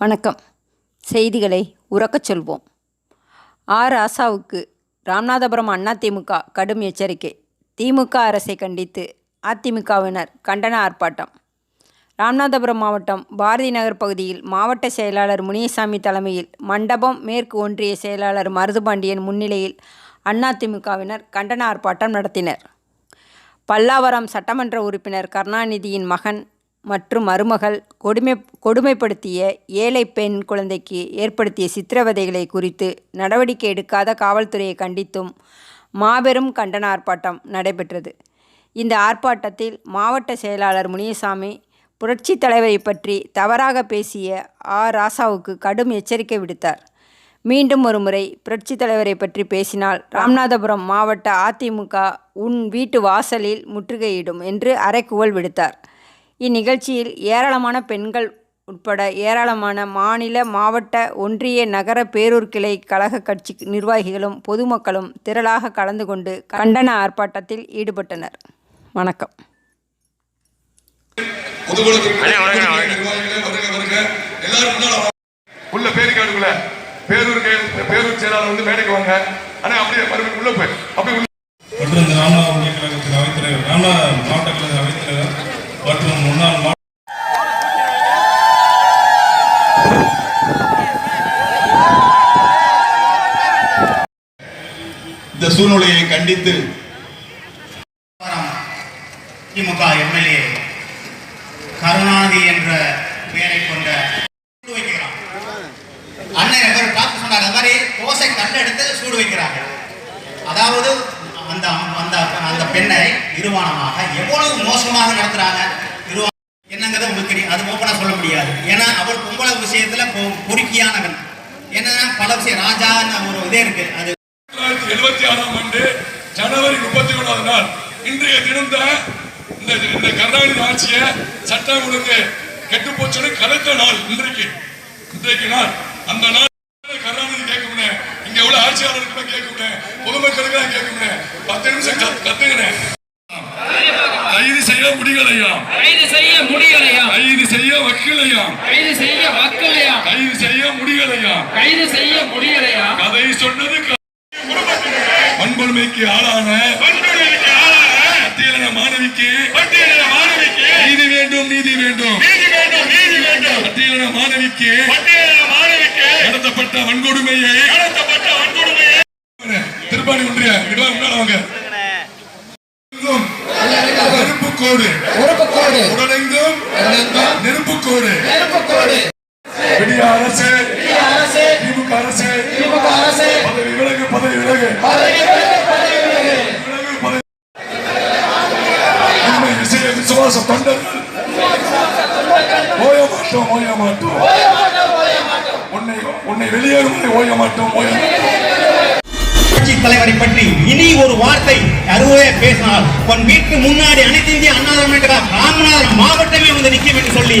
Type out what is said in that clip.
வணக்கம். செய்திகளை உறக்கச் சொல்வோம். ஆ. ராசாவுக்கு ராமநாதபுரம் திமுக கடும் எச்சரிக்கை. திமுக அரசை கண்டித்து அதிமுகவினர் கண்டன ஆர்ப்பாட்டம். ராமநாதபுரம் மாவட்டம் பாரதி நகர் பகுதியில் மாவட்ட செயலாளர் முனியசாமி தலைமையில் மண்டபம் மேற்கு ஒன்றிய செயலாளர் மருதுபாண்டியன் முன்னிலையில் அதிமுகவினர் கண்டன ஆர்ப்பாட்டம் நடத்தினர். பல்லாவரம் சட்டமன்ற உறுப்பினர் கருணாநிதியின் மகன் மற்றும் மருமகள் கொடுமை கொடுமைப்படுத்திய ஏழை பெண் குழந்தைக்கு ஏற்படுத்திய சித்திரவதைகளை குறித்து நடவடிக்கை எடுக்காத காவல்துறையை கண்டித்தும் மாபெரும் கண்டன ஆர்ப்பாட்டம் நடைபெற்றது. இந்த ஆர்ப்பாட்டத்தில் மாவட்ட செயலாளர் முனியசாமி புரட்சித் தலைவரை பற்றி தவறாக பேசிய ஆ. ராசாவுக்கு கடும் எச்சரிக்கை விடுத்தார். மீண்டும் ஒருமுறை புரட்சித் தலைவரை பற்றி பேசினால் ராமநாதபுரம் மாவட்ட அதிமுக உன் வீட்டு வாசலில் முற்றுகையிடும் என்று அறைக்குவல் விடுத்தார். இந்நிகழ்ச்சியில் ஏராளமான பெண்கள் உட்பட ஏராளமான மாநில மாவட்ட ஒன்றிய நகர பேரூர் கிளை கழக கட்சி நிர்வாகிகளும் பொதுமக்களும் திரளாக கலந்து கொண்டு கண்டன ஆர்ப்பாட்டத்தில் ஈடுபட்டனர். வணக்கம். உள்ள பேருக்காடுக்குள்ள பேரூர் செயலாளர் வந்து மேடைக்கு வாங்க. ஆனா அப்படியே மறுபடியும் உள்ள போய். அப்படியே உள்ள மற்றும் இந்த ராமநாத ஒன்றிய கழகத்தின் அவைத்தலைவர் ராமநாத மாவட்ட கழக மற்றும் முன்னாள் இந்த சூழ்நிலையை கண்டித்து திமுக எம்எல்ஏ கருணாநிதி என்ற பெயரை கொண்ட அண்ணன் பார்த்து சொன்னார் அந்த மாதிரி தோசை கல் சூடு வைக்கிறாங்க. அதாவது அந்த அந்த அந்த பெண்ணை நிர்வாணமாக எவ்வளவு மோசமாக நடத்துறாங்க? நிர்வாணம் என்னங்கிறது உங்களுக்கு தெரியும். அது ஓப்பனாக சொல்ல முடியாது. ஏன்னா அவள் பொம்பளை விஷயத்துல பொ- பொறுக்கியானவன். ஏன்னா பல விஷயம் ராஜான்னு ஒரு இதே இருக்கு. அது தொள்ளாயிரத்தி எழுபத்தி ஆறாம் ஆண்டு ஜனவரி முப்பத்தி ஒன்றாவது நாள் இன்றைய தினம் தான் இந்த இந்த கருணாநிதி ஆட்சியை சட்டம் ஒழுங்கு கெட்டு போச்சுன்னு கலைத்த நாள் இன்றைக்கு. இன்றைக்கு நாள். அந்த நாள் கருணாநிதி கேட்கும்னே இங்க உள்ள ஆட்சியாளருக்கு கேட்கும்னே பொதுமக்களுக்கு தான் கேட்கும்னே பத்து நிமிஷம் கத்து- கத்துக்கிறேன் கைது செய்ய முடியலையா கைது செய்ய முடியலையா கைது வக்கீலையா கைது செய்ய மக்களையா கைது செய்ய முடியலையா? கைது செய்ய முடியலையா? கதை சொன்னது வன்கொடுமைக்கு ஆளான பட்டியலின மாணவிக்கு நீதி வேண்டும் நீதி வேண்டும். பட்டியலின மாணவிக்கு நடத்தப்பட்ட வன்கொடுமையை திருப்பாணி ஒன்றிய இடுவா முன்னால வாங்க பதவி விலகு விசுவாச தொண்டர்கள் ஓய மாட்டோம் ஓய மாட்டோம் உன்னை உன்னை வெளியேறும் ஓய மாட்டோம் ஓய மாட்டோம் தலைவரை பற்றி இனி ஒரு வார்த்தை அறுவரே பேசினால் உன் வீட்டு முன்னாடி அனைத்து இந்திய அண்ணா திராவிட மாவட்டமே வந்து நிற்கும் என்று சொல்லி